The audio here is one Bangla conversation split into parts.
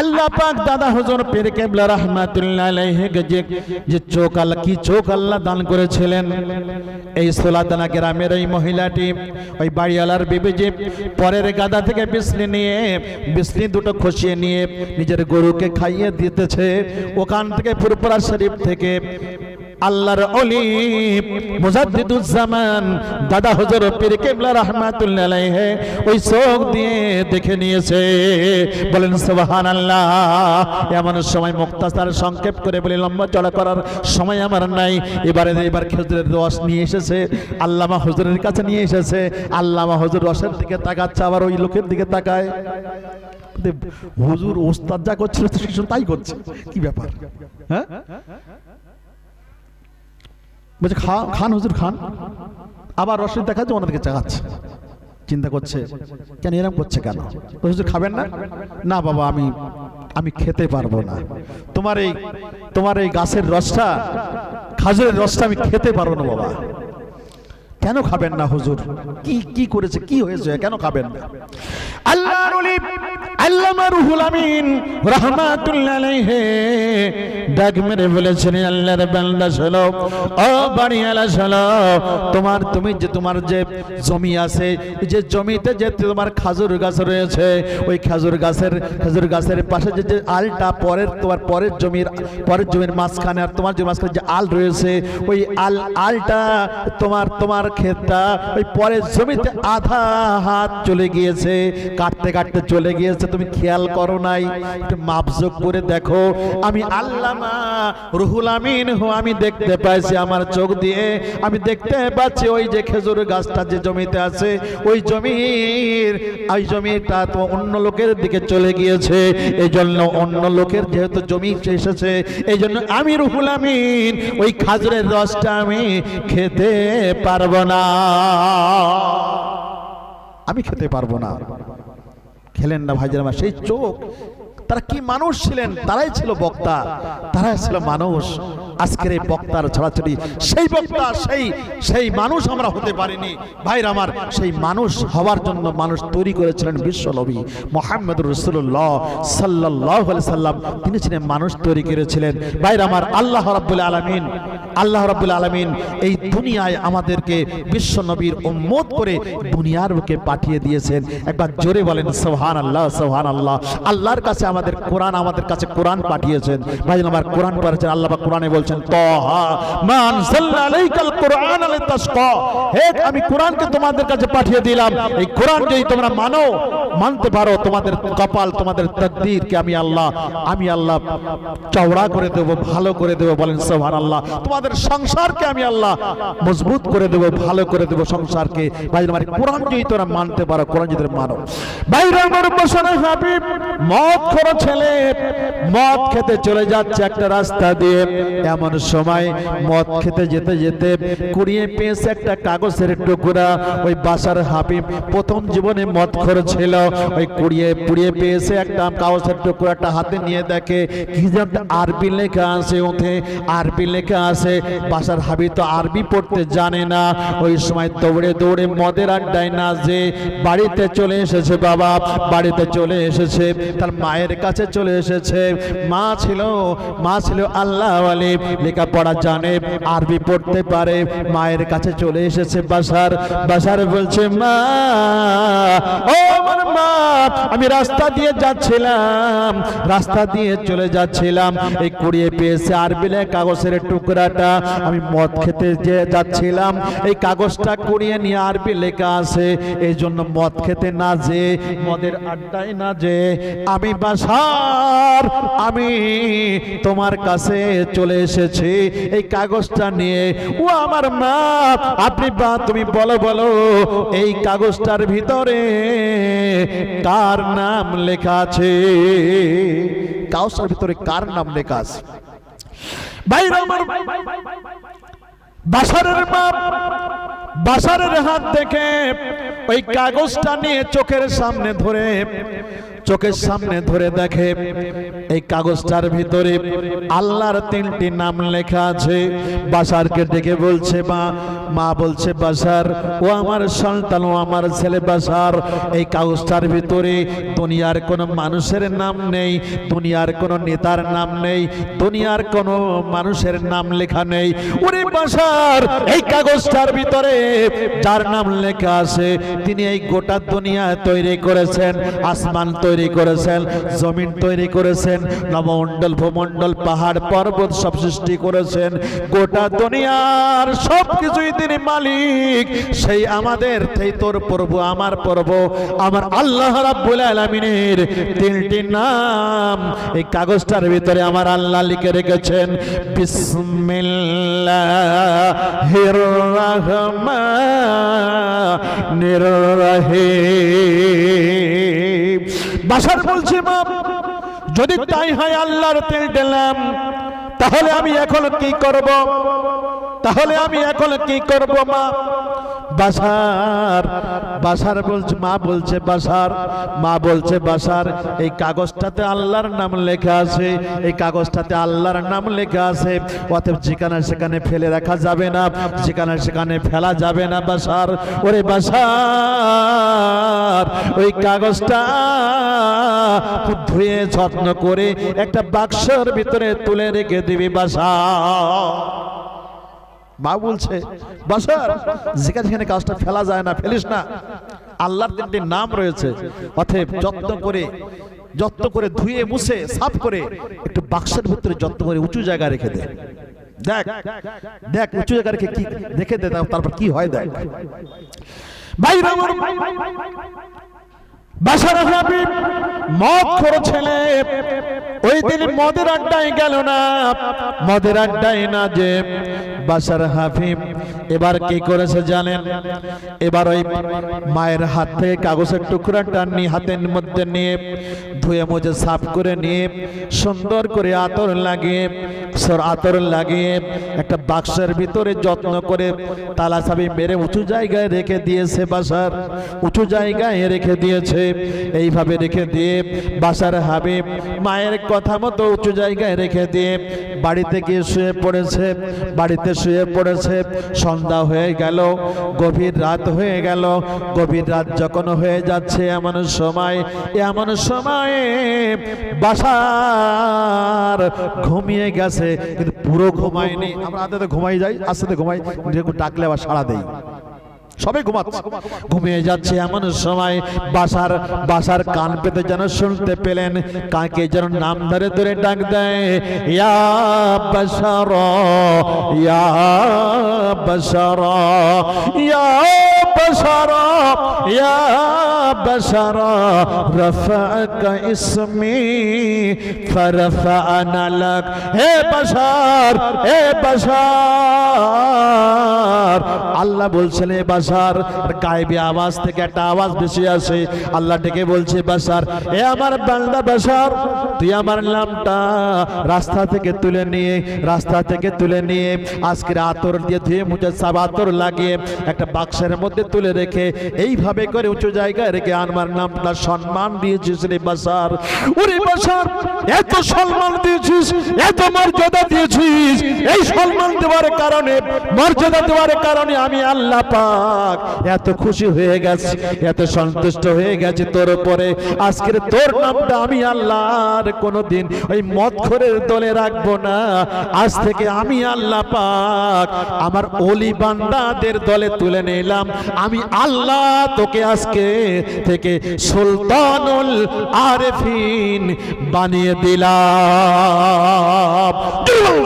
আল্লাহ দাদা যে চোখ আল্লাহ, কি চোখ আল্লাহ দান করেছিলেন? এই মহিলাটি, ওই বাড়িওয়ালার পরের গাদা থেকে বিসলি নিয়ে বিসলি দুটো খসিয়ে নিয়ে নিজের গরুকে খাইয়ে দিতেছে, ওখান থেকে ফুরপুরা শরীফ থেকে আল্লাহর অলি মুজাদ্দিদুজ্জামান, দাদা হুজুর পীর কেবলা রাহমাতুল্লাহ আলাইহি, ওই চোখ দিয়ে দেখে নিয়েছে। বলেন, সুবহানাল্লাহ। এমন সময় মুক্তাসার সংক্ষেপ করে বলে, লম্বা চড়া করার সময় আমার নাই। এবারে এবার খেজুরের রস নিয়ে এসেছে, আল্লামা হুজুরের কাছে নিয়ে এসেছে। আল্লামা হুজুর রসের দিকে তাকাচ্ছে, আবার ওই লোকের দিকে তাকায়। হুজুর, ওস্তাদ যা করছিল তাই করছে। কি ব্যাপার? হ্যাঁ? বলছে খান খান হুজুর, খান। আবার রসদ দেখাচ্ছে ওনাদেরকে চাগাচ্ছে চিন্তা করছে, কেন এরকম করছে কেন? হুজুর, খাবেন না? না বাবা, আমি আমি খেতে পারব না। তোমার এই তোমার এই গাছের রসটা, খাজুরের রসটা আমি খেতে পারব না বাবা। কেন খাবেন না হুজুর? কি কি করেছে? কি হয়েছে? কেন খাবেন না? আল্লাহর ওলি, আল্লামা রুহুল আমিন রাহমাতুল্লাহ আলাইহি ডাক মেরে বলেছেন আল্লাহর বান্দা, শোনো, ও বাড়িওয়ালা, শোনো, তোমার, তুমি যে তোমার যে জমি আছে, যে জমিতে যে তোমার খাজুর গাছ রয়েছে, ওই খাজুর গাছের খাজুর গাছের পাশে যে আলটা পরের, তোমার পরের জমির পরের জমির মাঝখানে আর তোমার যে মাঝখানে যে আল রয়েছে, ওই আল, আলটা তোমার তোমার ক্ষেতটা, ওই পরের জমিতে আধা হাত চলে গিয়েছে, কাটতে কাটতে চলে গিয়েছে, তুমি খেয়াল করো নাই, একটু মাপজোক করে দেখো, আমি আল্লামা রুহুল আমিন হো, আমি দেখতে পাইছি আমার চোখ দিয়ে, আমি দেখতে পাচ্ছি ওই যে খেজুর গাছটা যে জমিতে আছে, ওই জমির, ওই জমিটা তো অন্য লোকের দিকে চলে গিয়েছে এই জন্য অন্য লোকের যেহেতু জমি এসেছে এই জন্য আমি রুহুল আমিন, ওই খাজুরের রসটা আমি খেতে পারব না। আমি খেতে পারব না। খেলেন না ভাইজান আমার সেই চোখ। তারা কি মানুষ ছিলেন? তারাই ছিল বক্তা। তারাই ছিল মানুষ। আজকের এই বক্তার ছড়াছড়ি, সেই বক্তা, সেই সেই মানুষ আমরা হতে পারিনি। ভাইর আমার, সেই মানুষ হওয়ার জন্য মানুষ তৈরি করেছিলেন বিশ্ব নবী মোহাম্মদ রসুল্লাহ সাল্লাহ সাল্লাম। তিনি ছিলেন মানুষ তৈরি করেছিলেন। ভাইর আমার, আল্লাহ রাব্বুল আলমিন, আল্লাহ রাব্বুল আলমিন এই দুনিয়ায় আমাদেরকে বিশ্ব নবীর উম্মত করে দুনিয়ার বুকে পাঠিয়ে দিয়েছেন। একবার জোরে বলেন সোহান আল্লাহ সোহান আল্লাহ আল্লাহর কাছে আমাদের কোরআন, আমাদের কাছে কোরআন পাঠিয়েছেন। ভাই আমার কোরআন পড়েছেন, আল্লাহ কোরআনে বলছেন তহা মান কোরআন আমি কোরআনকে তোমাদের কাছে পাঠিয়ে দিলাম। এই কোরআন যদি তোমরা মানো, মানতে পারো। তোমাদের কপাল, তোমাদের আমি আল্লাহ আমি আল্লাহ চওড়া করে ভালো করে বলেন তোমাদের সংসারকে আমি আল্লাহ মজবুত করে দেব, ভালো করে দেব সংসারকে। ভাই আমার কোরআন যদি তোরা মানতে পারো কোরআন যদি মানো। হাবিব, মদ খোর ছেলে, মদ খেতে চলে যাচ্ছে একটা রাস্তা দিয়ে। এমন সময় মদ খেতে যেতে যেতে কুড়িয়ে পেয়েছে একটা কাগজের টুকরা। ওই বাসার হাবিব প্রথম জীবনে মদ খোর ছিল ওই কুড়িয়ে পুড়িয়ে পেয়েছে একটা কাগজের টুকরাটা হাতে নিয়ে দেখে। কি একটা আরবি লেখা আছে ওতে আরবি লেখা আছে। বাসার হাবি তো আরবি পড়তে জানে না। ওই সময় দৌড়ে দৌড়ে মদের আড্ডায় না যে বাড়িতে চলে এসেছে বাবা। বাড়িতে চলে এসেছে, তার মায়ের কাছে চলে এসেছে। মা ছিল মা ছিল আল্লাহ আলী লেখাপড়া জানে, আরবি পড়তে পারে, মায়ের কাছে চলে এসেছে বাসার বাসার বলছে, মা, ও আমার মা, আমি রাস্তা দিয়ে যাচ্ছিলাম, রাস্তা দিয়ে চলে যাচ্ছিলাম, এই কুড়িয়ে পেয়েছে আরবি কাগজের টুকরাটা, আমি মদ খেতে যাচ্ছিলাম, এই কাগজটা কুড়িয়ে নিয়ে আরবি লেখা আছে, এই জন্য মদ খেতে না যে, মদের আড্ডায় না যে, আমি বাসার, আমি তোমার কাছে চলে এসেছি, এই কাগজটা নিয়ে। ও আমার মা, আপনি বা, তুমি বলো বলো, এই কাগজটার ভিতরে কার নাম লেখা আছে? কাগজটার ভিতরে কার নাম লেখা আছে? বাসারের বাসারের হাত থেকে ওই কাগজটা নিয়ে চোখের সামনে ধরে চোখের সামনে ধরে দেখে। এই কাগজটার ভিতরে আল্লাহর তিনটি নাম লেখা আছে। বাসারকে ডেকে বলছে, মা মা বলছে, বাসার, ও আমার সন্তান, ও আমার ছেলে বাসার, এই কাগজটার ভিতরে দুনিয়ার কোনো মানুষের নাম নেই, দুনিয়ার কোনো নেতার নাম নেই, দুনিয়ার কোনো মানুষের নাম লেখা নেই। ওরে বাসার, এই কাগজটার ভিতরে যার নাম লেখা আছে, তিনি এই গোটা দুনিয়া তৈরি করেছেন, আসমান তৈরি করেছেন, জমিন তৈরি করেছেন, নবমণ্ডল, ভূমণ্ডল, পাহাড়, পর্বত সব সৃষ্টি করেছেন। গোটা দুনিয়ার সব কিছুই তিনি মালিক। সেই আমাদের, সেই তোর প্রভু আমার প্রভু আমার আল্লাহ রাব্বুল আলামিনের তিনটি নাম। এই কাগজটার ভিতরে আমার আল্লাহ লিখে রেখেছেন, বিসমিল্লাহির রহমানির রহিম। বাসার বলছে মা যদি তাই হয় আল্লাহর তেল দিলাম তাহলে আমি এখন কি করব? তাহলে আমি এখন কি করব, মা? বাসার বাসার বলছে, মা বলছে, বাসার, মা বলছে, বাসার। এই কাগজটাতে আল্লাহর নাম লেখা আছে, এই কাগজটাতে আল্লাহর নাম লেখা আছে। অতএব যেখানে সেখানে ফেলে রাখা যাবে না, যেখানে সেখানে ফেলা যাবে না, বাসার। ওরে বাসার, ওই কাগজটা ধুয়ে যত্ন করে একটা বাক্সর ভিতরে তুলে রেখে দিবি বাসা মা বলছে বাসার যেখানে যেখানে কাজটা ফেলা যায় না ফেলিস না আল্লাহর তিনটি নাম রয়েছে অতএব যত্ন করে যত্ন করে ধুয়ে মুছে সাফ করে একটু বাক্সের ভিতরে যত্ন করে উঁচু জায়গায় রেখে দে দেখ দেখ উঁচু জায়গা রেখে কি রেখে দে তারপর কি হয় দেখ ভাই ছেলে ওই দিন মদের না, মদের হাফিম। এবার কি করেছে জানেন? এবার ওই মায়ের হাত থেকে কাগজের টুকরাটা নিয়ে হাতের মধ্যে নিয়ে, ধুয়ে মুজে সাফ করে নিয়ে, সুন্দর করে আতর লাগিয়ে, সর আতর লাগিয়ে একটা বাক্সের ভিতরে যত্ন করে তালা চাবি মেরে উঁচু জায়গায় রেখে দিয়েছে বাসার, উঁচু জায়গায় রেখে দিয়েছে। এইভাবে রেখে দিয়ে বাসার হাবিব, মায়ের কথা মতো উঁচু জায়গায় রেখে দিয়ে বাড়িতে গিয়ে শুয়ে পড়েছে, বাড়িতে শুয়ে পড়েছে, সন্ধ্যা হয়ে গেল, গভীর রাত হয়ে গেল, গভীর রাত যখন হয়ে যাচ্ছে এমন সময়, এমন সময়ে বাসার ঘুমিয়ে গেছে, কিন্তু পুরো ঘুমায়নি, আমরা আদতে ঘুমাই যাই, আস্তে ঘুমাই ডাকলে আবার সাড়া দেই। সবাই ঘুমাচ্ছে। ঘুমিয়ে যাচ্ছে এমন সময় বাসার বাসার কান পেতে যেন শুনতে পেলেন, কাকে যেন নাম ধরে ধরে ডাক দেয়, ইয়া ইয়া ইয়া ইয়া বাসার রফাক ইসমি فرفعنا لك হে বাসার হে বাসার আল্লাহ বলছেন এ বাসার গায়েবী আওয়াজ থেকে একটা আওয়াজ বেশি আসে আল্লাহ ডেকে বলছে বাসার এ আমার বান্দা বাসার তুই আমার নামটা রাস্তা থেকে তুলে নিয়ে রাস্তা থেকে তুলে নিয়ে আজকের আতর দিয়ে ধুয়ে মুছে সাব আতর লাগিয়ে একটা বাক্সের মধ্যে তুলে রেখে এইভাবে করে উঁচু জায়গায় রেখে আমার নামটা সম্মান দিয়েছিস রে বাসার। ওরে বাসার, এত সম্মান দিয়েছিস, এত মর্যাদা দিয়েছিস। এই সম্মান দেওয়ার কারণে, মর্যাদা দেওয়ার কারণে আমি আল্লাহ পাক এত খুশি হয়ে গেছি, এত সন্তুষ্ট হয়ে গেছে তোর উপরে। আজকের তোর নামটা আমি আল্লাহর কোনোদিন ওই মদখরের দলে রাখব না। আজ থেকে আমি আল্লাহ পাক আমার অলি বান্দাদের দলে তুলে নিলাম। আমি আল্লাহ তোকে আজকে থেকে সুলতানুল আরফিন বানিয়ে দিলাম।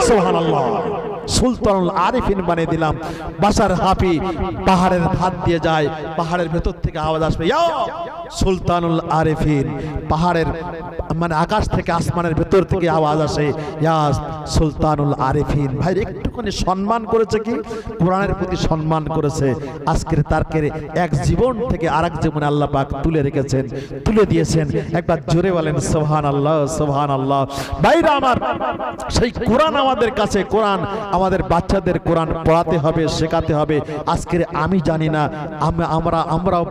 সুবহানাল্লাহ। সুলতানুল আরিফিন বানিয়ে দিলাম। বাসার হাফি পাহাড়ের ধার দিয়ে যায়, পাহাড়ের ভেতর থেকে আওয়াজ আসবে সুলতানুল আরিফিন। পাহাড়ের মানে আকাশ থেকে আসমানের ভেতর থেকে আওয়াজ আসে ইয়াস সুলতানুল আরিফিন। ভাই একটুখানি সম্মান করেছে কি? কোরআনের প্রতি সম্মান করেছে। আজকের তারকের এক জীবন থেকে আরেক জীবনে আল্লাহ পাক তুলে রেখেছেন, তুলে দিয়েছেন। একবার জোরে বলেন সোহান আল্লাহ সোহান আল্লাহ ভাইরা আমার, সেই কোরআন আমাদের কাছে, কোরআন আমাদের বাচ্চাদের কোরআন পড়াতে হবে, শেখাতে হবে। আজকের আমি জানি না আমরা আমরা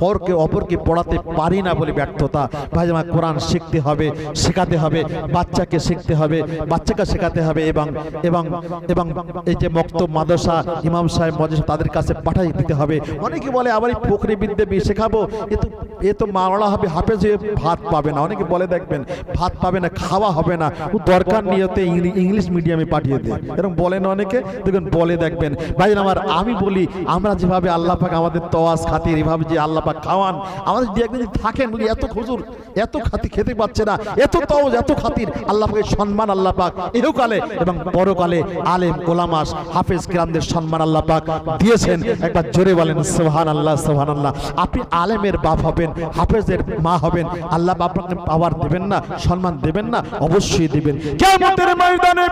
পরকে অপরকে পড়াতে পারি না বলে ব্যর্থতা। ভাই আমার কোরআন শিখতে হবে, শেখাতে হবে, বাচ্চাকে শিখতে হবে, বাচ্চাকে শেখাতে হবে এবং এবং এবং এই যে মক্ত মাদ্রাসা, ইমাম সাহেব মজেস তাদের কাছে পাঠাই দিতে হবে। অনেকে বলে, আবার এই ফকরি বিদ্যে বি- শেখাবো? এ তো এ তো মাওলা হবে, হাফেজ হয়ে ভাত পাবে না। অনেকে বলে, দেখবেন, ভাত পাবে না, খাওয়া হবে না। দরকার ইংলি- ইংলিশ মিডিয়ামে পাঠিয়ে দেয় এরকম বলেন অনেকে দেখবেন বলে দেখবেন। ভাই আমার, আমি বলি, আমরা যেভাবে আল্লাহ পাক আমাদের তোয়াজ খাতির, এভাবে যে আল্লাহ পাক খাওয়ান, আমাদের যদি একদিন থাকেন, বলি, এত খুজুর এত খাতি খেতে পাচ্ছে না, এত তওজ এত খাতির। আল্লাহ পাকের সম্মান আল্লাহ পাক ইহকালে এবং পরকালে আলেম ওলামাস হাফেজ কিরামদের সম্মান আল্লাহ পাক দিয়েছেন। একবার জোরে বলেন সোহান আল্লাহ সোহান আল্লাহ আপনি আলেমের বাপ হবেন, হাফেজের মা হবেন, আল্লাহ আপনাকে পাওয়ার দেবেন না, সম্মান দেবেন না, অবশ্যই দিবেন। কিয়ামতের ময়দানে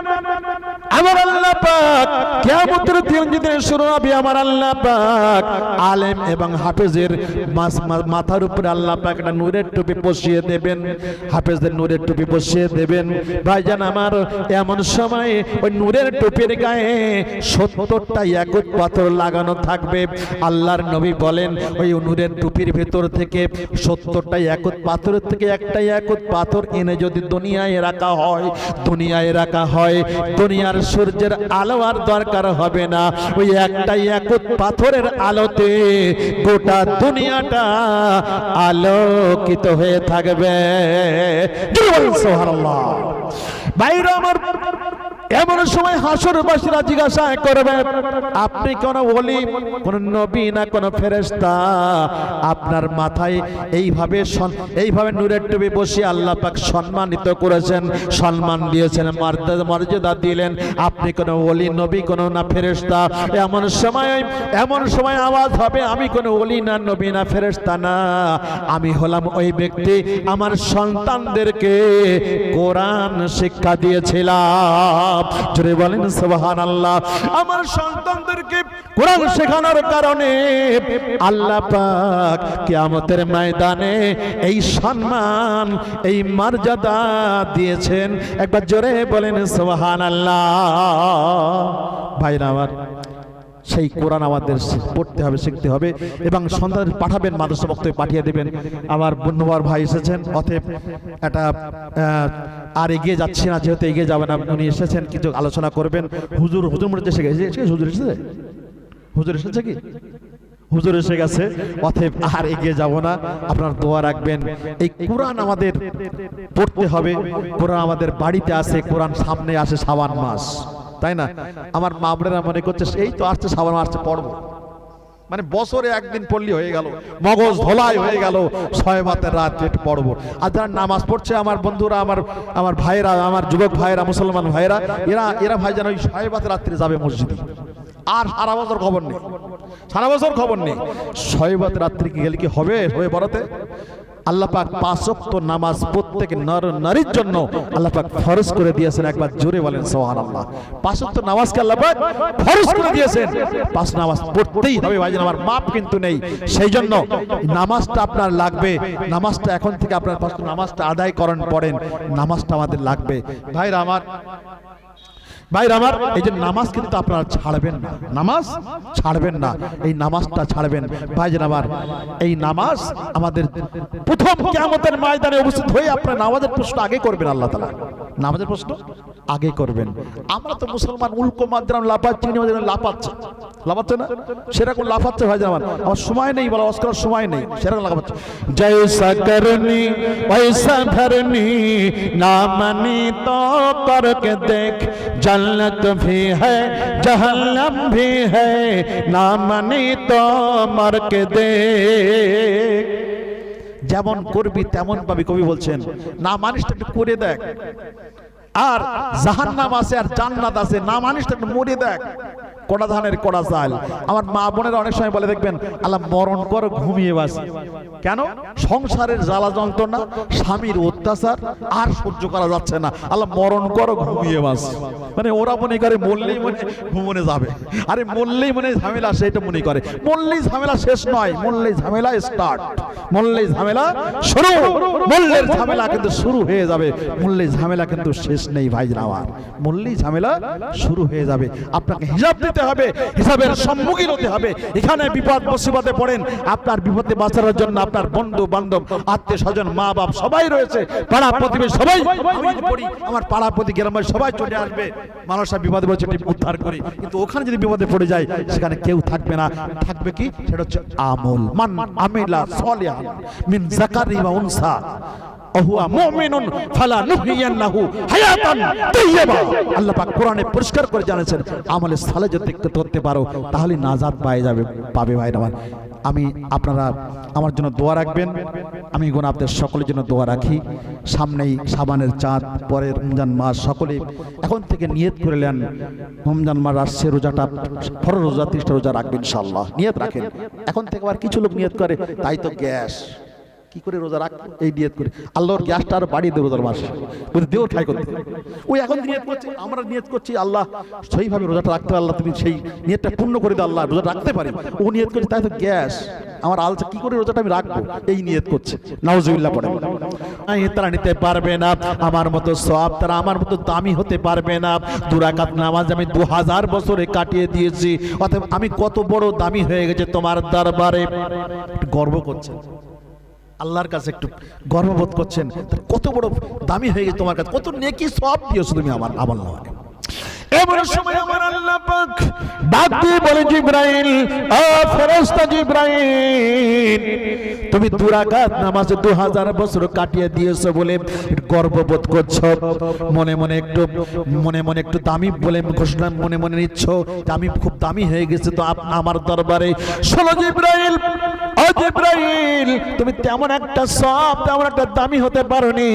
আমার আল্লাহ পাক কিয়ামতের আমার আল্লাহ পাক। আলেম এবং হাফেজের মাথার উপরে আল্লাহ পাক একটা নূরের টুপি বসিয়ে দেবেন। হাফেজদের নূরের টুপি বসিয়ে দেবেন। ভাইজান আমার, এমন সময় ওই নূরের টুপির গায়ে সত্তরটা একত পাথর লাগানো থাকবে। আল্লাহর নবী বলেন, ওই নূরের টুপির ভেতর থেকে সত্তরটা একত পাথরের থেকে একটা একত পাথর এনে যদি দুনিয়ায় রাখা হয়, দুনিয়ায় রাখা হয়, দুনিয়ার সূর্যের আলো আর দরকার হবে না। ওই একটাই এক পাথরের আলোতে গোটা দুনিয়াটা আলোকিত হয়ে থাকবে। সোহার বাইরে আমার এমন সময় হাসরবাসীরা জিজ্ঞাসা করবে, আপনি কোন বলি কোন নবী না কোন ফেরেশতা? আপনার মাথায় এইভাবে এইভাবে নূরের টুপি বসে আল্লাহ পাক সম্মানিত করেছেন, সম্মান দিয়েছেন মর্যাদা দিলেন। আপনি কোন ওলি, নবী কোন না ফেরেশতা? এমন সময় এমন সময় আওয়াজ হবে, আমি কোন ওলি না, নবী না, ফেরেশতা না। আমি হলাম ওই ব্যক্তি, আমার সন্তানদেরকে কোরআন শিক্ষা দিয়েছিলাম। জোরে বলেন সুবহান আল্লাহ আমার সন্তানদেরকে কোরআন শেখানোর কারণে আল্লাহ পাক কিয়ামতের ময়দানে এই সম্মান, এই মর্যাদা দিয়েছেন। একবার জোরে বলেন সুবহান আল্লাহ ভাইরা আমার সেই কোরআন আমাদের পড়তে হবে, শিখতে হবে এবং সন্তান পাঠাবেন, মাদ্রাসা বক্তব্য পাঠিয়ে দেবেন। আমার বন্ধুবার ভাই এসেছেন, অতএব একটা আর এগিয়ে যাচ্ছে না, যেহেতু এগিয়ে যাবেন উনি এসেছেন, কিছু আলোচনা করবেন। হুজুর হুজুর মধ্যে এসে গেছে। হুজুর এসেছে? হুজুর এসেছে কি? হুজুর এসে গেছে। অতএব আর এগিয়ে যাব না, আপনার দোয়া রাখবেন। এই কোরআন আমাদের পড়তে হবে। কোরআন আমাদের বাড়িতে আসে কোরআন সামনে আসে সাবান মাস। তাই না? আমার মা বোনেরা মনে করছে, এই তো আসছে, সাবান আসছে, পড়ব। মানে বছরে একদিন পড়লি হয়ে গেল, মগজ ধোলাই হয়ে গেল, ছয় মাতের রাত একটু পড়ব। আর যারা নামাজ পড়ছে, আমার বন্ধুরা, আমার আমার ভাইয়েরা, আমার যুবক ভাইয়েরা, মুসলমান ভাইয়েরা, এরা এরা ভাই যেন ওই ছয় মাতের রাত্রে যাবে মসজিদে। আর সারা বছর খবর নেই। সারা বছর খবর নেই। ছয় মাতের রাত্রি কি গেলে কি হবে? হয়ে বড়তে আল্লাহ পাক নামাজ প্রত্যেক নর, নারীর জন্য আল্লাহ পাক ফরজ করে দিয়েছেন, একবার জোরে বলেন, সুবহানাল্লাহ। পাঁচ ওয়াক্ত নামাজকে আল্লাহ পাক ফরজ করে দিয়েছেন? পাঁচ নামাজ পড়তেই হবে ভাইজান, আমার মাপ কিন্তু নেই। সেই জন্য নামাজটা আপনার লাগবে, নামাজটা এখন থেকে আপনার পাঁচ নামাজটা আদায় করেন, পড়েন, নামাজটা আমাদের লাগবে। ভাইরা আমার ভাইর আমার, এই যে নামাজ কিন্তু আপনারা ছাড়বেন না। নামাজ ছাড়বেন না, এই নামাজটা ছাড়বেন। ভাইজেন আমার, এই নামাজ আমাদের প্রথম কেমতের ময়দানে অবস্থিত হয়ে আপনার নামাজের প্রশ্ন আগে করবেন আল্লাহ তালা নামাজের প্রশ্ন আগে করবেন। আমরা তো মুসলমান, উল্কো মাদ্রাম লাফাচ্ছি লাফাচ্ছে। লাফাচ্ছে না? সেরকম লাফাচ্ছে ভাই আমার। আমার সময় নেই বলা অস্কার সময় নেই। সেরকম লাফাচ্ছে। জয়সা করনি পয়সা ধরনি না মানি তো করকে দেখ जन्नत भी है जहन्नम भी है ना मनी तो मर के देख যেমন করবি তেমন পাবি কবি বলছেন না মানুষটা একটু করে দেখ আর জাহান্নাম আছে আর জান্নাত আছে না মানুষটা একটু মরে দেখ কড়া ধানের কড়া চাল। আমার মা বোনেরা অনেক সময় বলে, দেখবেন, আল্লাহ মরণ কর ঘুমিয়ে বাস। কেন? সংসারের জ্বালা যন্ত্রণা, স্বামীর অত্যাচার, আর সহ্য করা যাচ্ছে না। আল্লাহ মরণ কর ঘুমিয়ে বাস। মানে ওরা মনে করে, মরলেই মনে, ঘুমনে যাবে। আরে, মরলেই মনে ঝামেলা সেটা মনে করে। মরলেই ঝামেলা শেষ নয়, মরলেই ঝামেলা স্টার্ট মরলেই ঝামেলা শুরু। মরলের ঝামেলা কিন্তু শুরু হয়ে যাবে। মরলেই ঝামেলা কিন্তু শেষ নেই ভাই আমার মরলেই ঝামেলা শুরু হয়ে যাবে। আপনাকে হিসাব দিতে হবে, হিসাবের সম্মুখীন হতে হবে। এখানে বিপদ মুসিবতে পড়েন, আপনার বিপদে বাঁচানোর জন্য আপনার বন্ধু, বান্ধব, আত্মীয় স্বজন, মা বাপ সবাই রয়েছে। পাড়া প্রতিবেশী সবাই পড়ি, আমার পাড়া প্রতি গ্রামের সবাই চলে আসবে। মানুষরা বিপদে পড়ছে উদ্ধার করে। কিন্তু ওখানে যদি বিপদে পড়ে যায়, সেখানে কেউ থাকবে না। থাকবে কি? সেটা হচ্ছে আমল। মান আমিলা সলিহান মিন যাকারি ওয়া উনসা। আল্লাহ কোরআনে করে জানিয়েছেন সালে যদি করতে পারো, তাহলে যাবে, পাবে ভাই আমি আপনারা আমার জন্য দোয়া রাখবেন। আমি সকলের জন্য দোয়া রাখি। সামনেই সাবানের চাঁদ, পরের রমজান মাস, সকলে এখন থেকে নিয়ত করে নেন। রমজান মাস আসছে, রোজাটা ফরজ রোজা, ত্রিশটা রোজা রাখবেন ইনশাল্লাহ নিয়ত রাখেন। এখন থেকে আবার কিছু লোক নিয়ত করে, তাই তো গ্যাস। কি করে রোজা রাখব এই নিয়ত করে। আল্লাহর গ্যাসটা আরও বাড়িয়ে দেয় রোজার মাসে। বলে দেও ঠাই করতে। ওই এখন নিয়ত করছে, আমরা নিয়ত করছি, আল্লাহ সেইভাবে রোজাটা রাখতে আল্লাহ তুমি সেই নিয়তটা পূর্ণ করে দাও, আল্লাহ রোজা রাখতে পারি। ও নিয়ত করছে, তাই তো গ্যাস। আমার আলসা, কি করে রোজাটা আমি রাখব? এই নিয়ত করছে। নাউজুবিল্লাহ পড়ে। তারা নিতে পারবে না, আমার মতো সব তারা আমার মতো দামি হতে পারবে না। দুরাকাত নামাজ আমি দু হাজার বছরে কাটিয়ে দিয়েছি, অতএব আমি কত বড় দামি হয়ে গেছে তোমার দরবারে। গর্ব করছে। আল্লাহর কাছে একটু গর্ববোধ করছেন। কত বড় দামি হয়ে গেছে তোমার কাছে। কত নেকি সব দিয়েছ তুমি আমার আমার নয়। এমন তুমি দুরাকাত নামাজে দু হাজার বছর কাটিয়ে দিয়েছ বলে গর্ববোধ করছ। মনে মনে একটু, মনে মনে একটু দামি বলে ঘোষণা মনে মনে নিচ্ছ। আমি খুব দামি হয়ে গেছি তো আমার দরবারে। ষোলো জিব্রাইল ও জিব্রাইল তুমি তেমন একটা সব তেমন একটা দামি হতে পারোনি।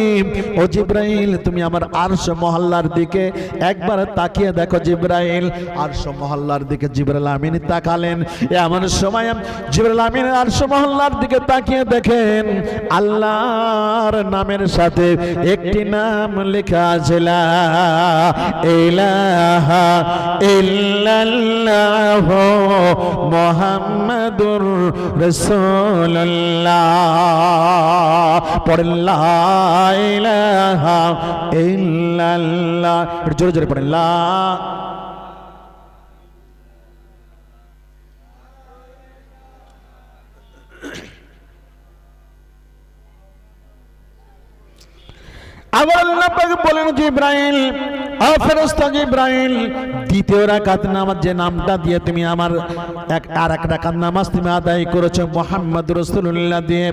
ও জিব্রাইল তুমি আমার আরশ মহল্লার দিকে একবার তাকিয়ে দেখো জিব্রাইল। আরশ মহল্লার দিকে জিব্রাইল আমিন তাকালেন। এমন সময় জিব্রাইল আমিন আরশ মহল্লার দিকে তাকিয়ে দেখেন আল্লাহর নামের সাথে একটি নাম লেখা আছে, লা ইলাহা ইল্লাল্লাহ মুহাম্মাদুর রাসূলুল্লাহ। পড়েন লা ইলাহা ইল্লাল্লাহ একটু আবার আল্লাহ বলেন জিব্রাইল ও ফেরেশতা জিব্রাইল দ্বিতীয় রাকাত নামাজ যে নামটা দিয়ে তুমি আমার এক আর এক রাকাত নামাজ তুমি আদায় করেছ মোহাম্মদ রাসূলুল্লাহ দিয়ে।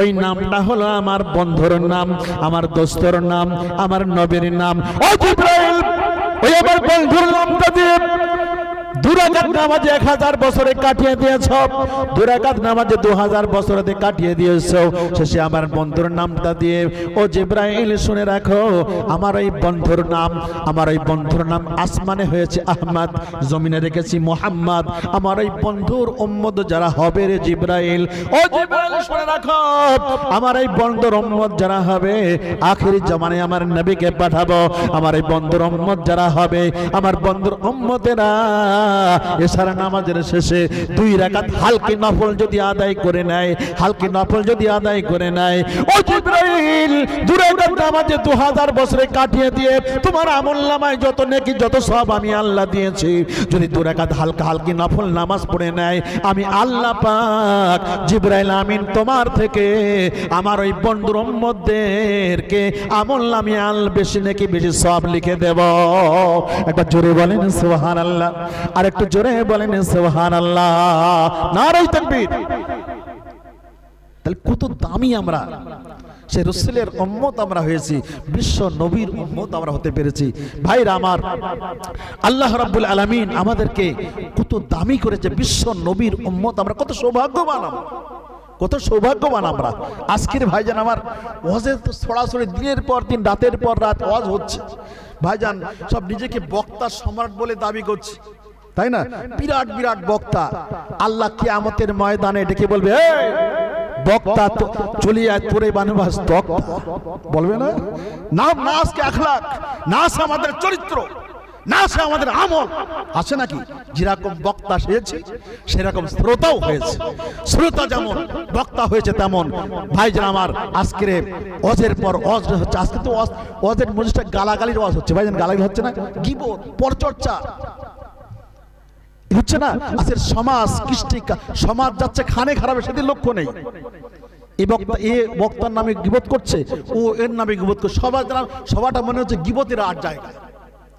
ওই নামটা হলো আমার বন্ধুর নাম, আমার দোস্তর নাম, আমার নবীর নাম। ও জিব্রাইল, ওই আমার বন্ধুর নামটা দিয়ে দুরাকাত নামাজে এক হাজার বছরে কাটিয়ে দিয়েছ। দুরাকাত নামাজে দু হাজার বছরে কাটিয়ে দিয়েছ। শেষে আমার বন্ধুর নামটা দিয়ে, ও জিব্রাইল, শুনে রাখো, আমার ওই বন্ধুর নাম, আমার ওই বন্ধুর নাম আসমানে হয়েছে আহমদ, জমিনে রেখেছি মোহাম্মদ। আমার ওই বন্ধুর উম্মদ যারা হবে রে জিব্রাইল, ও জিব্রাইল, শুনে রাখো, আমার এই বন্ধুর উম্মত যারা হবে, আখির জামানে আমার নবীকে পাঠাবো। আমার এই বন্ধুর উম্মত যারা হবে, আমার বন্ধুর উম্মতেরা এছাড়া নামাজের শেষে দুই রাকাত হালকি নফল যদি আদায় করে নেয়, হালকি নফল যদি আদায় করে নেয়, ও জিব্রাইল দুই রাকাত নামাজে 2000 বছরে কাটিয়ে দিয়ে তোমার আমল নামায় আল্লাহ আল্লাহ আমার ওই বন্ধুর উম্মতদেরকে আমল নামে আল বেশি নাকি, বেশি সব লিখে দেব। একবার জোরে বলেন, সুবহানাল্লাহ। আর একটু জোরে বলেন নারাই তাকবীর। তাহলে কত দামি আমরা। সে রসুলের উম্মত আমরা হয়েছি, বিশ্ব নবীর উম্মত আমরা হতে পেরেছি। ভাইরা আমার, আল্লাহ রাব্বুল আলামিন আমাদেরকে কত দামি করেছে, বিশ্ব নবীর উম্মত আমরা। কত সৌভাগ্যবান আমরা। কত সৌভাগ্যবান আমরা। আজকের ভাইজান আমার, ওয়াজের তো সরাসরি দিনের পর দিন, রাতের পর রাত ওয়াজ হচ্ছে। ভাইজান সব নিজেকে বক্তা সম্রাট বলে দাবি করছে। তাই না? বিরাট বিরাট বক্তা। আল্লাহ কিয়ামতের ময়দানে ডেকে বলবে বক্তা তো চলে যায় তোরে বানবাস তক্তা বলবে না? নাম না আজকে আখলাক না আমাদের চরিত্র না আছে আমাদের আমল। আছে নাকি? যেরকম বক্তা সেজেছে সেরকম শ্রোতাও হয়েছে। শ্রোতা যেমন বক্তা হয়েছে তেমন। ভাইজান আমার আজকের অজের পর অজ হচ্ছে আজকে তো অজ অজের মজলিসটা গালাগালির অজ হচ্ছে। ভাই ভাইজান গালাগালি হচ্ছে না? গিবত পরচর্চা। হচ্ছে না? আজকের সমাজ কৃষ্টি সমাজ যাচ্ছে খানে খারাপে, সেদিন লক্ষ্য নেই। এই বক্তা এ বক্তার নামে গিবত করছে, ও এর নামে গিবত করছে। সবার জানা সবাটা মনে হচ্ছে গিবতের আর জায়গা।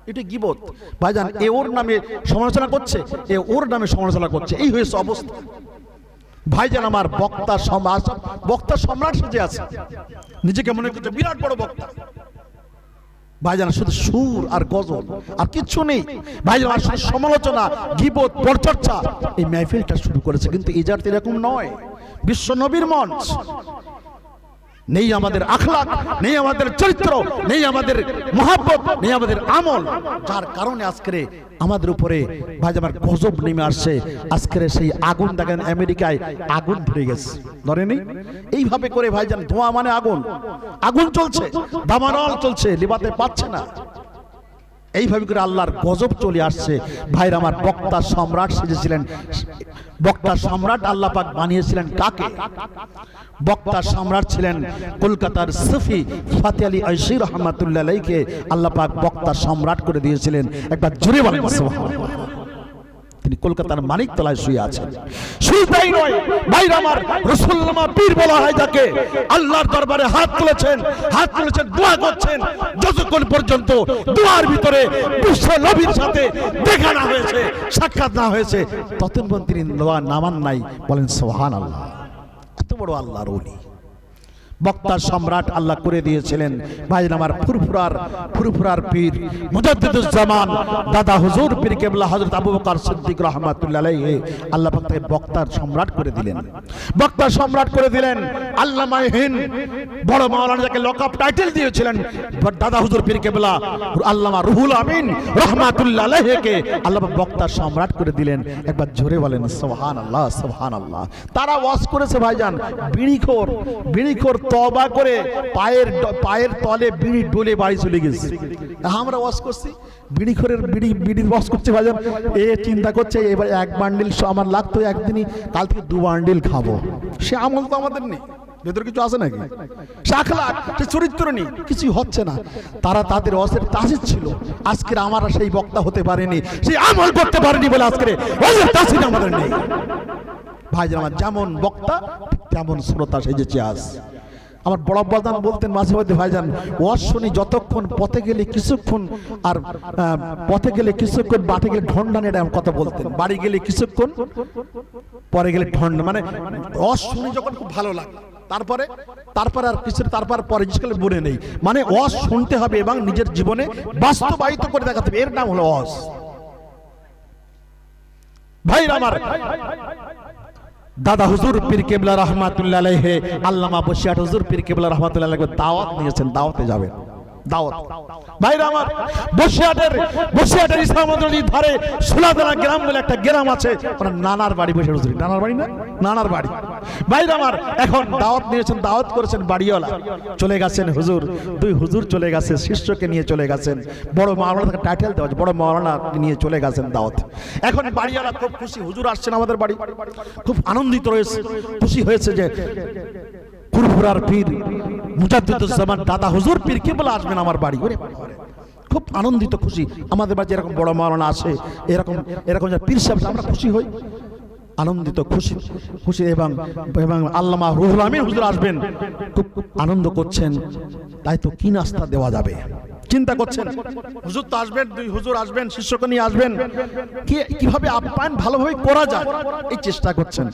এটা গিবত। ভাইজান, এ ওর নামে সমালোচনা করছে, এ ওর নামে সমালোচনা করছে। এই হয়েছে অবস্থা। ভাই ভাইজান, আমার বক্তা সমাজ বক্তা সম্রাট সেজে আছে। নিজেকে মনে করছে বিরাট বড় বক্তা। ভাইজান, শুধু সুর আর গজল আর কিচ্ছু নেই। ভাইজান শুধু সমালোচনা, গিবত পরচর্চা এই মেহফিলটা শুরু করেছে, কিন্তু এজার তো এরকম নয়। বিশ্ব নবীর মঞ্চ নেই আমাদের আখলাক, নেই আমাদের চরিত্র, নেই আমাদের মহাব্বত, নেই আমাদের আমল। যার কারণে আজকে আমাদের উপরে ভাই আমার গজব নেমে আসছে, আজকের সেই আগুন দেখেন আমেরিকায় আগুন ধরে গেছে। ধরেনি? এইভাবে করে ভাইজান ধোঁয়া মানে আগুন। আগুন চলছে দামানল চলছে, লিবাতে পাচ্ছে না। এইভাবে করে আল্লাহর গজব চলে আসছে। ভাইর আমার বক্তা সম্রাট সেজেছিলেন। বক্তা সম্রাট আল্লাহ পাক বানিয়েছিলেন কাকে? বক্তা সম্রাট ছিলেন কলকাতার সুফি ফাতে আলী ঐশির রহমাতুল্লাহ আলাইকে আল্লাহ পাক বক্তা সম্রাট করে দিয়েছিলেন। একবার জুড়ে বলেন। তিনি কলকাতার মানিক তলায় শুয়ে আছেন। শুধু তাই নয় ভাই আমার রসুল্লামা পীর বলা হয় যাকে। আল্লাহর দরবারে হাত তুলেছেন হাত তুলেছেন দোয়া করছেন। যতক্ষণ পর্যন্ত দোয়ার ভিতরে বিশ্ব নবীর সাথে দেখা না হয়েছে সাক্ষাৎ না হয়েছে ততক্ষণ তিনি দোয়া নামান নাই বলেন সোহান আল্লাহ এত বড় আল্লাহর ওলি। বক্তার সম্রাট আল্লাহ করে দিয়েছিলেন। ভাইজান আমার ফুরফুরার ফুরফুরার পীর মুজাদ্দিদুজ্জামান দাদা হুজুর পীর কেবলা হযরত আবু বকর সিদ্দিক রাহমাতুল্লাহ আলাইহি, আল্লাহ পাক তাকে বক্তার সম্রাট করে দিলেন। বক্তার সম্রাট করে দিলেন আল্লামা হিন বড় মাওলানা যাকে লকআপ টাইটেল দিয়েছিলেন, দাদা হুজুর পীর কেবলা আল্লামা রুহুল আমিন রাহমাতুল্লাহ আলাইহিকে আল্লাহ পাক বক্তার সম্রাট করে দিলেন। একবার জোরে বলেন, সুবহানাল্লাহ সুবহানাল্লাহ। তারা ওয়াজ করেছে ভাইজান, বিড়িখোর বিড়িখোর তবা করে পায়ের পায়ের তলে বিড়ি ডলে বাড়ি চলে গেছে। আমরা ওয়াশ করছি। বিড়ি বিড়িখোরের বিড়ি বিড়ির ওয়াশ করছে ভাইজান। এ চিন্তা করছে, এবার এক বান্ডিল স- আমার লাগতো একদিনই, কাল থেকে দু বান্ডিল খাব। সে আমল তো আমাদের নেই। ভেতরে কিছু আছে নাকি? শাখলা সে চরিত্র নেই, কিছুই হচ্ছে না। তারা তাদের অসের তাসির ছিল। আজকের আমরা সেই বক্তা হতে পারেনি। সেই আমল করতে পারেনি বলে আজকের অসের তাসির আমাদের নেই। ভাই আমার যেমন বক্তা তেমন শ্রোতা সেজেছে আজ আমার বড় বাদান বলতেন মাঝে মধ্যে, ভাইজান শুনি যতক্ষণ পথে গেলে কিছুক্ষণ আর পথে গেলে কিছুক্ষণ বাটে গেলে ঢন্ডা নেড়ে এমন কথা বলতেন। বাড়ি গেলে কিছুক্ষণ, পরে গেলে ঠন্ডা মানে শুনি যখন খুব ভালো লাগে তারপরে তারপরে আর কিছু তারপর পরে জিনিসগুলো বলে নেই। মানে ওয়াজ শুনতে হবে এবং নিজের জীবনে বাস্তবায়িত করে দেখাতে হবে। এর নাম হলো অস ভাইরা আমার দাদা হুজুর পীর কেবলা রহমাতুল্লাহ আল্লামা বসিয়াট হুজুর পীর কেবলা রহমাতুল্লাহ দাওয়াত নিয়েছেন, দাওয়াতে যাবেন। দাওয়াত। ভাইরা আমার বসিয়াটের বসিয়াটের ইসলামন্দির ধারে সুলাদানা গ্রাম বলে একটা গ্রাম আছে। নানার বাড়ি বসে নানার বাড়ি না? নানার বাড়ি। ভাইরা আমার এখন দাওয়াত নিয়েছেন দাওয়াত করেছেন বাড়িওয়ালা। চলে গেছেন হুজুর। দুই হুজুর চলে গেছে শিষ্যকে নিয়ে চলে গেছেন। বড় মাওলানা তাকে টাইটেল দেওয়া বড় মাওলানা নিয়ে চলে গেছেন দাওয়াত। এখন বাড়িওয়ালা খুব খুশি। হুজুর আসছেন আমাদের বাড়ি। খুব আনন্দিত রয়েছে। খুশি হয়েছে যে ফুরফুরার পীর মুজাদুজ্জামান দাদা হুজুর পীর কে বলে আসবেন আমার বাড়ি। খুব আনন্দিত, খুশি। আমাদের বাড়ি এরকম বড় মাওলানা আছে, এরকম এরকম যে পীর সাহেব, আমরা খুশি হই। আনন্দিত, খুশি খুশি এবং এবং আল্লামা রুহুল আমিন হুজুর আসবেন। খুব আনন্দ করছেন। তাই তো কি নাস্তা দেওয়া যাবে? চিন্তা করছেন? হুজুর তো আসবেন, দুই হুজুর আসবেন, শিষ্যকে নিয়ে আসবেন। কি, কীভাবে আপ্যায়ন ভালোভাবে করা যায়? এই চেষ্টা করছেন।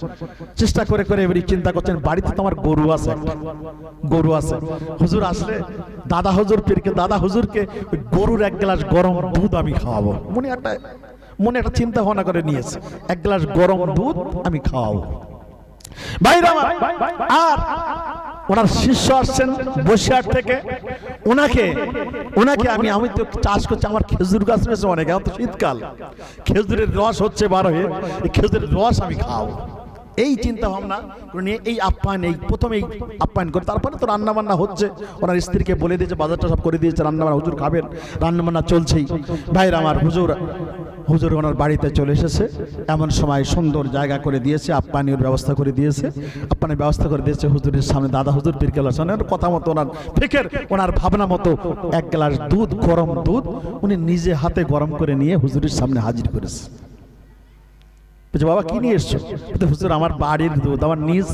চেষ্টা করে করে এবারে চিন্তা করছেন, বাড়িতে তো আমার গরু আছে গরু আছে। হুজুর আসলে দাদা হুজুর পীরকে দাদা হুজুরকে গরুর এক গ্লাস গরম দুধ আমি খাওয়াবো। মনে একটা মনে একটা চিন্তা ভাবনা করে নিয়েছে। এক গ্লাস গরম দুধ আমি খাওয়াবো। আমার, আর ওনার শিষ্য আসছেন বসিরহাট থেকে। ওনাকে ওনাকে আমি আমি তো চাষ করছি, আমার খেজুর গাছ রয়েছে অনেক, এখন তো শীতকাল। খেজুরের রস হচ্ছে বার হয়ে খেজুরের রস আমি খাওয়াবো এই চিন্তা ভাবনা নিয়ে এই আপ্যায়ন, এই প্রথম এই আপ্যায়ন করে তারপরে তো রান্না বান্না হচ্ছে। ওনার স্ত্রীকে বলে দিয়েছে, বাজারটা সব করে দিয়েছে রান্না বান্না হুজুর খাবেন রান্না বান্না চলছেই। ভাইরা আমার হুজুর হুজুর ওনার বাড়িতে চলে এসেছে, এমন সময় সুন্দর জায়গা করে দিয়েছে, আপ্যায়নের ব্যবস্থা করে দিয়েছে, আপ্যায়নের ব্যবস্থা করে দিয়েছে হুজুরের সামনে, দাদা হুজুর পীর কেলার সামনে ওনার কথা মতো, ওনার ফেকের, ওনার ভাবনা মতো, এক গ্লাস দুধ, গরম দুধ উনি নিজে হাতে গরম করে নিয়ে হুজুরের সামনে হাজির করেছে। বলছে, বাবা, কি নিয়ে এসছো? হুজুর, আমার বাড়ির দুধ, আমার নিজ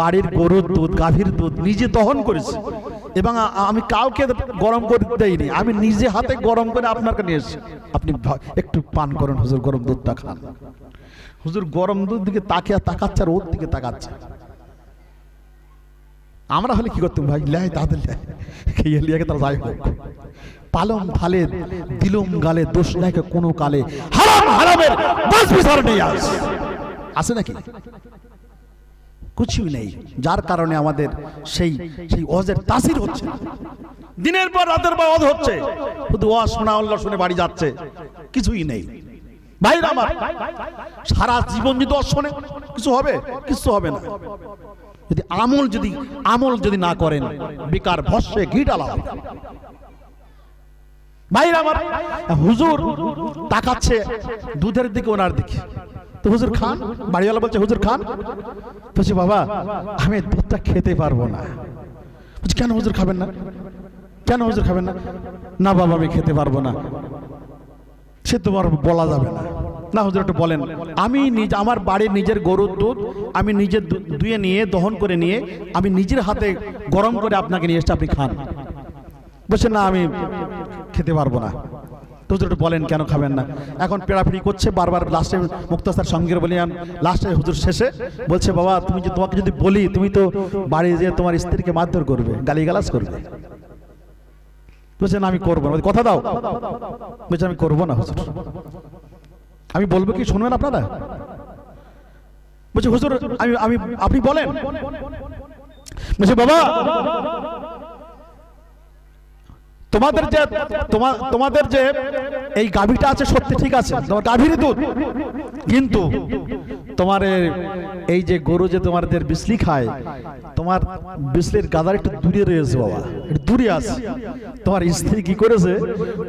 বাড়ির গরুর দুধ, গাভীর দুধ নিজে দহন করেছি এবং আমি কাউকে গরম করে দেয়নি আমি নিজে হাতে গরম করে আপনার কাছে নিয়ে এসেছি। আপনি একটু পান করেন, হুজুর, গরম দুধটা খান। হুজুর, গরম দুধ দিকে তাকিয়ে তাকাচ্ছে আর ওর দিকে তাকাচ্ছে। আমরা হলে কি করতাম ভাই? লাই তাদের লাই লিয়াকে তারা যাই হোক পালম ফালে দিলুম গালে, দোষ নাকে কোনো কালে। হারাম, হারামের বাস বিচার নেই আজ। আছে নাকি? কিছুই নেই। যার কারণে আমাদের সেই সেই অজের তাসির হচ্ছে। দিনের পর রাতের পর অজ হচ্ছে। শুধু ওয়াজ শোনা আল্লাহ শুনে বাড়ি যাচ্ছে। কিছুই নেই। ভাইরা আমার, সারা জীবন যদি অজ শোনে, কিছু হবে? কিছু হবে না। যদি আমল যদি আমল যদি না করেন, বেকার ভস্যে ঘি ডালা। ভাইরা আমার, হুজুর তাকাচ্ছে দুধের দিকে, ওনার দিকে। তো হুজুর খান, বাড়িওয়ালা বলছে, হুজুর খান। বলছে, বাবা, আমি দুধটা খেতে পারব না। বলছে, কেন হুজুর খাবেন না? কেন হুজুর খাবেন না? না বাবা, আমি খেতে পারব না। সে তোমার বলা যাবে না। না, হুজুর, একটু বলেন। আমি নিজ আমার বাড়ির নিজের গরুর দুধ আমি নিজে দু- দুয়ে নিয়ে, দহন করে নিয়ে আমি নিজের হাতে গরম করে আপনাকে নিয়ে এসে আপনি খান। বলছেন না, আমি খেতে পারব না। তো হুজুর, একটু বলেন, কেন খাবেন না? এখন পেড়াপিড়ি করছে, বারবার লাস্টে মুক্তাস্তার সঙ্গে বলিয়ান লাস্টে হুজুর শেষে বলছে, বাবা, তুমি যে তোমাকে যদি বলি, তুমি তো বাড়ি যেয়ে তোমার স্ত্রীকে মারধর করবে, গালিগালাজ করবে। বলছে, না, আমি করব না। কথা দাও। বলছে, আমি করব না, হুজুর। আমি বলব কি শুনবেন আপনারা? বলছি, হুজুর, আমি আমি, আপনি বলেন। বলছি, বাবা, তোমাদের যে, তোমা, তোমাদের যে এই গাভীটা আছে, সত্যি ঠিক আছে, তোমার গাভীর দুধ। কিন্তু তোমার এই যে গরু যে তোমাদের বিসলি খায়, তোমার বিসলির গাদার একটু দূরে রয়েছে বাবা, একটু দূরে আছে। তোমার স্ত্রী কি করেছে?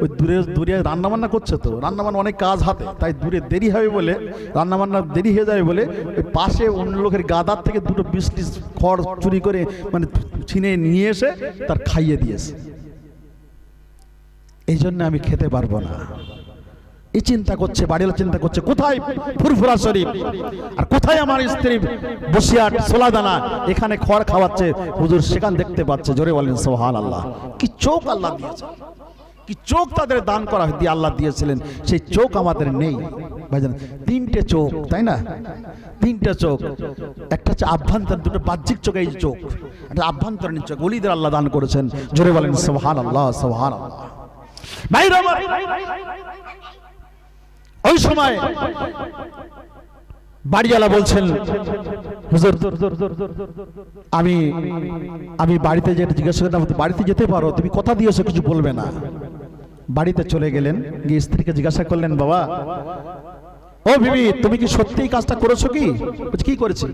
ওই দূরে দূরে রান্নাবান্না করছে তো, রান্নাবান্না অনেক কাজ হাতে, তাই দূরে দেরি হবে বলে, রান্নাবান্না দেরি হয়ে যাবে বলে ওই পাশে অন্য লোকের গাদার থেকে দুটো বিসলি খড় চুরি করে মানে ছিনে নিয়ে এসে তার খাইয়ে দিয়েছে। এই জন্য আমি খেতে পারব না। এই চিন্তা করছে বাড়ির চিন্তা করছে, কোথায় ফুরফুরা শরীফ? আর কোথায় আমার স্ত্রী বসিয়াট সোলাদানা? এখানে খড় খাওয়াচ্ছে, হুজুর সেখান দেখতে পাচ্ছে, জোরে বলেন সোহান আল্লাহ কি চোখ আল্লাহ দিয়েছে। কি চোখ তাদের দান করা দিয়ে আল্লাহ দিয়েছিলেন। সেই চোখ আমাদের নেই। ভাইজান, তিনটে চোখ, তাই না? তিনটে চোখ। একটা হচ্ছে আভ্যন্তরীণ, দুটো বাহ্যিক চোখ, এই চোখ। একটা আভ্যন্তরীণ চোখ অলিদের আল্লাহ দান করেছেন। জোরে বলেন সোহান আল্লাহ সোহান আল্লাহ ওই সময় বাড়িওয়ালা বলছেন আমি আমি বাড়িতে যেতে জিজ্ঞাসা করলাম, বাড়িতে যেতে পারো, তুমি কথা দিয়েছ, কিছু বলবে না। বাড়িতে চলে গেলেন, গিয়ে স্ত্রীকে জিজ্ঞাসা করলেন, বাবা, ও বিবি, তুমি কি সত্যি কাজটা করেছ কি? বলছে, কি করেছি?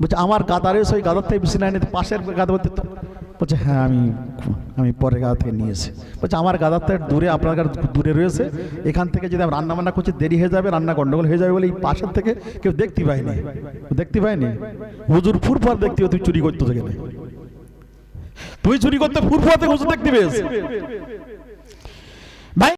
বলছে, আমার গাদারে ওই গাদার থেকে বেশি লাইনে পাশের গাদা বলতে তো বলছে হ্যাঁ আমি আমি পরের গাদা থেকে নিয়েছি বলছে, আমার গাদার থেকে দূরে, আপনার দূরে রয়েছে। এখান থেকে যদি আমি রান্না বান্না করছি, দেরি হয়ে যাবে, রান্না গন্ডগোল হয়ে যাবে বলে এই পাশের থেকে কেউ দেখতে পায়নি। দেখতে পায়নি? হুজুর ফুরফার দেখতে তুই চুরি করতে থেকে তুই চুরি করতে ফুরফাতে হুজুর দেখতে পেয়েছে